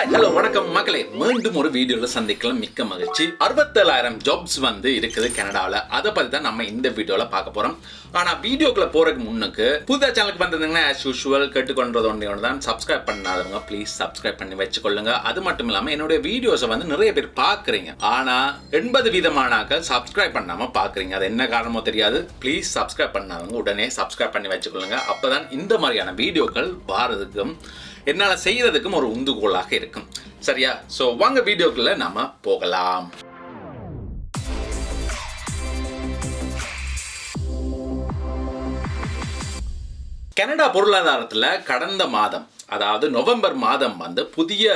Hi hello வணக்கம் மக்களே. மீண்டும் ஒரு வீடியோல சந்திக்கலாம். மிக்க மகிழ்ச்சி. அறுபத்தேழாயிரம் ஜாப்ஸ் வந்து இருக்குது கனடாவில் அதை பத்தி தான் நம்ம இந்த வீடியோல பார்க்க போறோம். ஆனா வீடியோக்குள்ள போறதுக்கு முன்னுக்கு புதுதா சேனலுக்கு வந்ததுங்கன்னா ஆஸ் யூஷுவல் கேட்டுக்கொண்டது ஒன்று ஒன்று தான் சப்ஸ்கிரைப் பண்ணாதவங்க ப்ளீஸ் சப்ஸ்கிரைப் பண்ணி வச்சுக்கொள்ளுங்க. அது மட்டும் இல்லாம என்னுடைய வீடியோஸை வந்து நிறைய பேர் பார்க்குறீங்க. ஆனா எண்பது விதமானாக்கள் சப்ஸ்கிரைப் பண்ணாம பார்க்குறீங்க. அது என்ன காரணமோ தெரியாது. ப்ளீஸ் சப்ஸ்கிரைப் பண்ணாதவங்க உடனே சப்ஸ்கிரைப் பண்ணி வச்சுக்கொள்ளுங்க. அப்பதான் இந்த மாதிரியான வீடியோக்கள் வாரதுக்கும் என்னால் செய்யறதுக்கும் ஒரு உந்துகோலாக இருக்கும். சரியா? ஸோ வாங்க வீடியோக்குள்ள நாம போகலாம். கனடா பொருளாதாரத்தில் கடந்த மாதம் அதாவது நவம்பர் மாதம் வந்து புதிய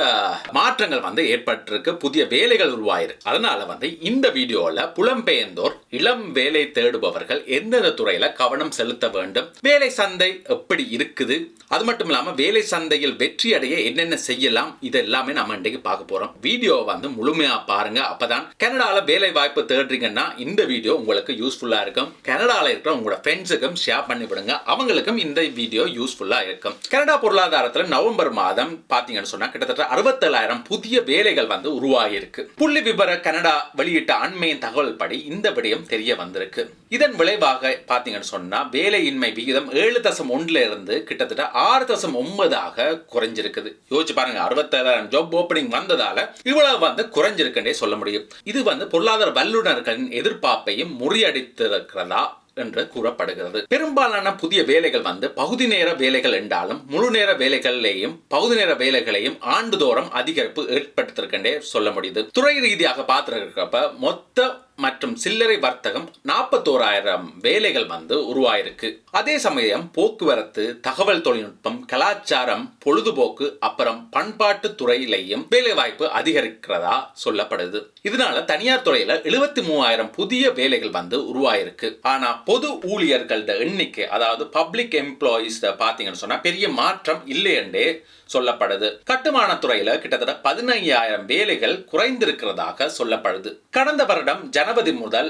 மாற்றங்கள் வந்து ஏற்பட்டிருக்கு புதிய வேலைகள் உருவாயிருக்கு. அதனால வந்து இந்த வீடியோவில் புலம்பெயர்ந்தோர் இளம் வேலை தேடுபவர்கள் எந்தெந்த துறையில கவனம் செலுத்த வேண்டும் வேலை சந்தை எப்படி இருக்குது அது மட்டும் இல்லாம வேலை சந்தையில் வெற்றி அடைய என்னென்ன செய்யலாம் இது எல்லாமே நம்ம இன்றைக்கு பார்க்க போறோம். வீடியோ வந்து முழுமையா பாருங்க. அப்பதான் கனடால வேலை வாய்ப்பு தேடுறீங்கன்னா இந்த வீடியோ உங்களுக்கு யூஸ்ஃபுல்லா இருக்கும். கனடால இருக்கிற உங்களோட ஃப்ரெண்ட்ஸுக்கும் ஷேர் பண்ணி விடுங்க அவங்களுக்கும் இந்த வீடியோ யூஸ்ஃபுல்லா இருக்கும். கனடா பொருளாதாரத்தில் நவம்பர் மாதம் பாத்தீங்கன்னு சொன்னா கிட்டத்தட்ட அறுபத்தேழாயிரம் புதிய வேலைகள் வந்து உருவாகியிருக்கு. புள்ளி விபர கனடா வெளியிட்ட அண்மையின் தகவல் படி இந்த விடயம் தெரிய வந்திருக்கு. இதன் விளைவாக பாத்தீங்கன்னு சொன்னா வேலையின்மை விகிதம் ஏழு தசம் ஒன்றுல இருந்து கிட்டத்தட்ட ஆறு தசம் ஒன்பதாக குறைஞ்சிருக்குது. யோசிச்சு பாருங்க அறுபத்தேழாயிரம் ஜாப் ஓப்பனிங் வந்ததால இவ்வளவு வந்து குறைஞ்சிருக்குன்னே சொல்ல முடியும். இது வந்து பொருளாதார வல்லுநர்களின் எதிர்பார்ப்பையும் முறியடித்திருக்கிறதா? என்று கூறப்படுகிறது. பெரும்பாலான புதிய வேலைகள் வந்து பகுதி நேர வேலைகள் என்றாலும் முழு நேர வேலைகளிலேயும் பகுதி நேர வேலைகளையும் ஆண்டுதோறும் அதிகரிப்பு ஏற்படுத்திருக்கின்றே சொல்ல முடியுது. துறை ரீதியாக பார்த்துருக்கப்ப மொத்த மற்றும் சில்லறை வர்த்தகம் நாற்பத்தோராயிரம் வேலைகள் வந்து உருவாயிருக்கு. அதே சமயம் போக்குவரத்து தகவல் தொழில்நுட்பம் கலாச்சாரம் பொழுதுபோக்கு அப்புறம் பண்பாட்டு துறையிலையும் வேலைவாய்ப்பு அதிகரிக்கிறதா சொல்லப்படுது. இதனால தனியார் துறையில எழுபத்தி மூவாயிரம் புதிய வேலைகள் வந்து உருவாயிருக்கு. ஆனா பொது ஊழியர்களோட எண்ணிக்கை அதாவது பப்ளிக் எம்ப்ளாயிஸ் பாத்தீங்கன்னு சொன்னா பெரிய மாற்றம் இல்லை என்றே சொல்லப்படுது. கட்டுமான துறையில கிட்டத்தட்ட பதினையாயிரம் வேலைகள் குறைந்திருக்கிறதாக சொல்லப்படுது. கடந்த வருடம் ஜனவரி முதல்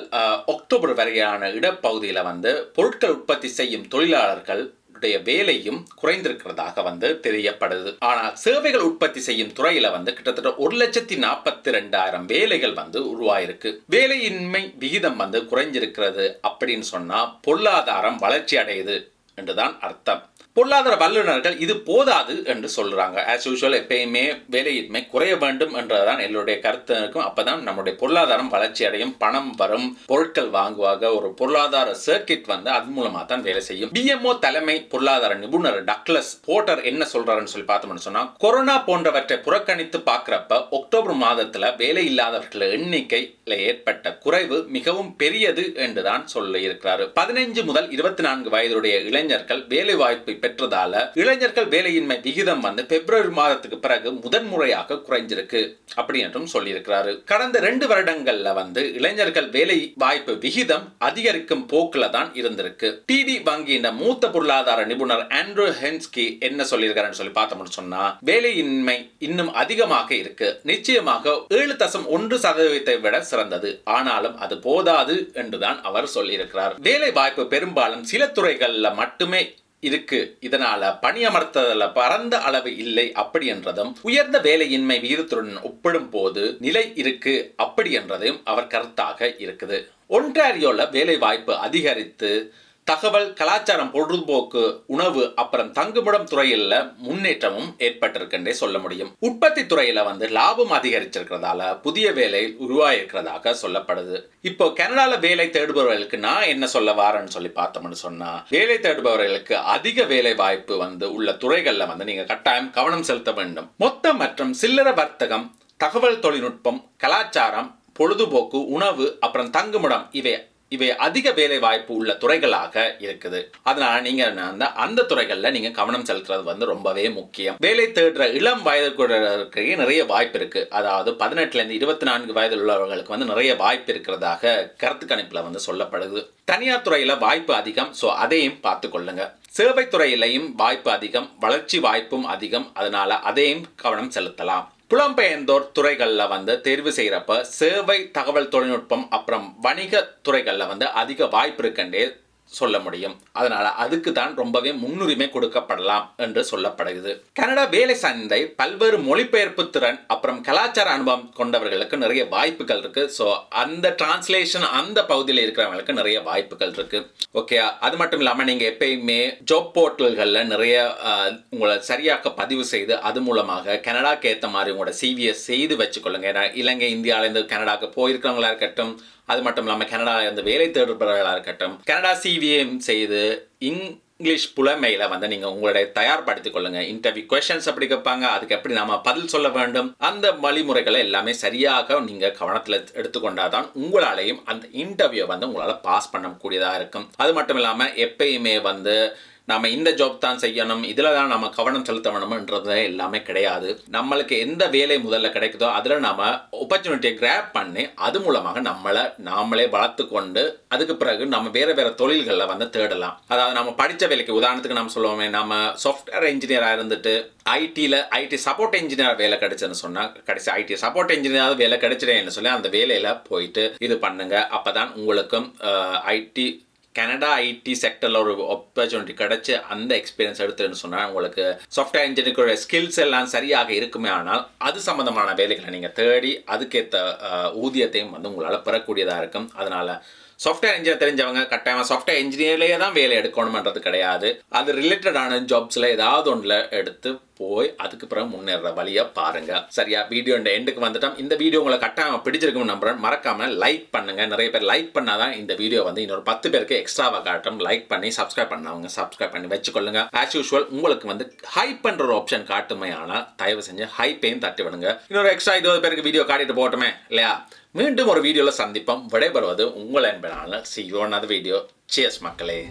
அக்டோபர் வரையான இடப்பகுதியில் வந்து பொருட்கள் உற்பத்தி செய்யும் தொழிலாளர்கள் வேலையும் குறைந்திருக்கிறதாக வந்து தெரியப்படுது. ஆனால் சேவைகள் உற்பத்தி செய்யும் துறையில வந்து கிட்டத்தட்ட ஒரு லட்சத்தி நாற்பத்தி ரெண்டாயிரம் வேலைகள் வந்து உருவாயிருக்கு. வேலையின்மை விகிதம் வந்து குறைஞ்சிருக்கிறது அப்படின்னு சொன்னா பொருளாதாரம் வளர்ச்சி அடையுது என்றுதான் அர்த்தம். பொருளாதார வல்லுநர்கள் இது போதாது என்று சொல்கிறாங்க ஆஸ் யூஷுவல் எப்பயுமே வேலையின்மை குறைய வேண்டும் என்றதான் எல்லோருடைய கருத்து இருக்கும். அப்பதான் நம்முடைய பொருளாதாரம் வளர்ச்சி அடையும் பணம் வரும் பொருட்கள் வாங்குவாங்க ஒரு பொருளாதார சர்க்கிட் வந்து அது மூலமாக தான் வேலை செய்யும். பிஎம்ஓ தலைமை பொருளாதார நிபுணர் டக்ளஸ் போர்ட்டர் என்ன சொல்கிறாருன்னு சொல்லி பார்த்தோம்னு சொன்னால் கொரோனா போன்றவற்றை புறக்கணித்து பார்க்குறப்ப அக்டோபர் மாதத்தில் வேலை இல்லாதவர்கள் எண்ணிக்கை ஏற்பட்ட குறைவு மிகவும் பெரியது என்றுதான் சொல்லியிருக்கிறாரு. பதினைஞ்சு முதல் இருபத்தி நான்கு வயதுடைய இளைஞர்கள் வேலை வாய்ப்பை பெற்றதால இளைஞர்கள் வேலையின்மை விகிதம் வந்து பிப்ரவரி மாதத்துக்கு பிறகு முதன்முறையாக குறைஞ்சிருக்கு அப்படி என்றும் சொல்லியிருக்கிறாரு. கடந்த ரெண்டு வருடங்கள்ல வந்து இளைஞர்கள் வேலை வாய்ப்பு விகிதம் அதிகரிக்கும் போக்குல தான் இருந்திருக்கு. டிடி வங்கியின் மூத்த பொருளாதார நிபுணர் ஆண்ட்ரூ ஹென்ஸ்கி என்ன சொல்லியிருக்காருன்னு சொல்லி பார்த்தோம்னு சொன்னா வேலையின்மை இன்னும் அதிகமாக இருக்கு. நிச்சயமாக ஏழு தசம் ஒன்று சதவீதத்தை விட சிறந்தது. ஆனாலும் அது போதாது என்றுதான் அவர் சொல்லியிருக்கிறார். வேலை வாய்ப்பு பெரும்பாலும் சில துறைகள்ல மட்டுமே இருக்கு. இதனால பணியமர்த்ததுல பரந்த அளவு இல்லை அப்படி என்றதும் உயர்ந்த வேலையின்மை விகிதத்துடன் ஒப்பிடும் போது நிலை இருக்கு அப்படி என்றதையும் அவர் கருத்தாக இருக்குது. ஒன்றாரியோல வேலை வாய்ப்பு அதிகரித்து தகவல் கலாச்சாரம் பொழுதுபோக்கு உணவு அப்புறம் தங்குமிடம் துறையில முன்னேற்றமும் ஏற்பட்டிருக்குன்றே சொல்ல முடியும். உற்பத்தி துறையில வந்து லாபம் அதிகரிச்சிருக்கிறதால புதிய வேலை உருவாயிருக்கிறதாக சொல்லப்படுது. இப்போ கனடால வேலை தேடுபவர்களுக்கு நான் என்ன சொல்ல வாரேன்னு சொல்லி பார்த்தோம்னு சொன்னா வேலை தேடுபவர்களுக்கு அதிக வேலை வாய்ப்பு வந்து உள்ள துறைகள்ல வந்து நீங்க கட்டாயம் கவனம் செலுத்த வேண்டும். மொத்த மற்றும் சில்லறை வர்த்தகம் தகவல் தொழில்நுட்பம் கலாச்சாரம் பொழுதுபோக்கு உணவு அப்புறம் தங்குமிடம் இவை இவை அதிக வேலை வாய்ப்பு உள்ள துறைகளாக இருக்குது. அதனால நீங்க அந்த அந்த துறைகள்ல நீங்க கவனம் செலுத்துறது வந்து ரொம்பவே முக்கியம். வேலை தேடுற இளம் வயதுக்கு நிறைய வாய்ப்பு இருக்கு. அதாவது பதினெட்டுல இருந்து இருபத்தி நான்கு வயதில் உள்ளவர்களுக்கு வந்து நிறைய வாய்ப்பு இருக்கிறதாக கருத்து கணிப்புல வந்து சொல்லப்படுது. தனியார் துறையில வாய்ப்பு அதிகம். ஸோ அதையும் பார்த்து கொள்ளுங்க. சேவை துறையிலையும் வாய்ப்பு அதிகம் வளர்ச்சி வாய்ப்பும் அதிகம். அதனால அதையும் கவனம் செலுத்தலாம். புலம்பெயர்ந்தோர் துறைகளில் வந்து தேர்வு செய்கிறப்ப சேவை தகவல் தொழில்நுட்பம் அப்புறம் வணிக துறைகளில் வந்து அதிக வாய்ப்பு இருக்குன்றே சொல்ல முடியும். அதனால் அதுக்கு தான் ரொம்பவே முன்னுரிமை கொடுக்கப்படலாம் என்று சொல்லப்படுகிறது. கனடா வேலை சந்தை பல்வேறு மொழிபெயர்ப்பு திறன் அப்புறம் கலாச்சார அனுபவம் கொண்டவர்களுக்கு நிறைய வாய்ப்புகள் இருக்கு. ஸோ அந்த டிரான்ஸ்லேஷன் அந்த பகுதியில் இருக்கிறவங்களுக்கு நிறைய வாய்ப்புகள் இருக்கு. ஓகே அது மட்டும் இல்லாமல் நீங்கள் எப்பயுமே ஜாப் போர்ட்டல்களில் நிறைய உங்களை சரியாக பதிவு செய்து அது மூலமாக கனடாக்கு ஏற்ற மாதிரி உங்களோட சிவியை செய்து வச்சுக்கொள்ளுங்க. ஏன்னா இலங்கை இந்தியாவிலேருந்து கனடாவுக்கு போயிருக்கிறவங்களா இருக்கட்டும் அது மட்டும் இல்லாமல் கனடாவில் இருந்து வேலை தேடுபவர்களாக இருக்கட்டும் கனடா சிவிஎம் செய்து இங்கிலீஷ் புலமையில வந்து நீங்க உங்களுடைய தயார்படுத்திக் கொள்ளுங்க. இன்டர்வியூ கொஸ்டின்ஸ் அப்படி கேட்பாங்க அதுக்கு எப்படி நாம பதில் சொல்ல வேண்டும் அந்த வழிமுறைகளை எல்லாமே சரியாக நீங்க கவனத்தில் எடுத்துக்கொண்டாதான் உங்களாலையும் அந்த இன்டர்வியூ வந்து உங்களால பாஸ் பண்ணக்கூடியதாக இருக்கும். அது மட்டும் இல்லாம எப்பயுமே வந்து நம்ம இந்த ஜாப் தான் செய்யணும் இதில் தான் நம்ம கவனம் செலுத்த வேணும்ன்றது எல்லாமே கிடையாது. நம்மளுக்கு எந்த வேலை முதல்ல கிடைக்குதோ அதில் நாம் ஆப்பர்ச்சுனிட்டியை கிராப் பண்ணி அது மூலமாக நம்மளை நாமளே வளர்த்து கொண்டு அதுக்கு பிறகு நம்ம வேறு வேறு தொழில்களில் வந்து தேடலாம். அதாவது நம்ம படித்த வேலைக்கு உதாரணத்துக்கு நம்ம சொல்லுவோமே நம்ம சாஃப்ட்வேர் இன்ஜினியராக இருந்துட்டு ஐடியில் ஐடி சப்போர்ட் இன்ஜினியர் வேலை கிடைச்சேன்னு சொன்னால் கடைசி ஐடி சப்போர்ட் இன்ஜினியராக வேலை கிடைச்சிடேன்னு சொல்லி அந்த வேலையில் போயிட்டு இது பண்ணுங்கள் அப்போ தான் உங்களுக்கும் ஐடி கனடா ஐடி செக்டரில் ஒரு ஆப்பர்ச்சுனிட்டி கிடச்சி அந்த எக்ஸ்பீரியன்ஸ் எடுத்துன்னு சொன்னால் உங்களுக்கு சாஃப்ட்வேர் இன்ஜினியருடைய ஸ்கில்ஸ் எல்லாம் சரியாக இருக்குமே ஆனால் அது சம்மந்தமான வேலைகளை நீங்கள் தேடி அதுக்கேற்ற ஊதியத்தையும் வந்து உங்களால் பெறக்கூடியதாக இருக்கும். அதனால் சாஃப்ட்வேர் இன்ஜினியர் தெரிஞ்சவங்க கட்டாயமாக சாஃப்ட்வேர் இன்ஜினியர்லேயே தான் வேலை எடுக்கணுமன்றது கிடையாது. அது ரிலேட்டடான ஜாப்ஸில் ஏதாவது ஒன்றில் எடுத்து போய் அதுக்கு பிறகு முன்னேற வழியை பாருங்க. சரியா? வீடியோ இந்த எண்டுக்கு வந்துட்டோம். இந்த வீடியோ உங்களை கட்டாயம் பிடிச்சிருக்கும் நம்புறேன். மறக்காம லைக் பண்ணுங்க. நிறைய பேர் லைக் பண்ணாதான் இந்த வீடியோ வந்து இன்னொரு பத்து பேருக்கு எக்ஸ்ட்ராவாக காட்டும். லைக் பண்ணி சப்ஸ்கிரைப் பண்ணவங்க சப்ஸ்கிரைப் பண்ணி வச்சுக்கொள்ளுங்க. ஆஸ் யூஷுவல் உங்களுக்கு வந்து ஹைப் பண்ற ஒரு ஆப்ஷன் காட்டுமே ஆனால் தயவு செஞ்சு ஹைப்பையும் தட்டி விடுங்க. இன்னொரு எக்ஸ்ட்ரா இருபது பேருக்கு வீடியோ காட்டிட்டு போட்டுமே இல்லையா? மீண்டும் ஒரு வீடியோவில் சந்திப்போம். விடைபெறுவது உங்கள் என்பதனால சி வீடியோ சேஸ் மக்களே.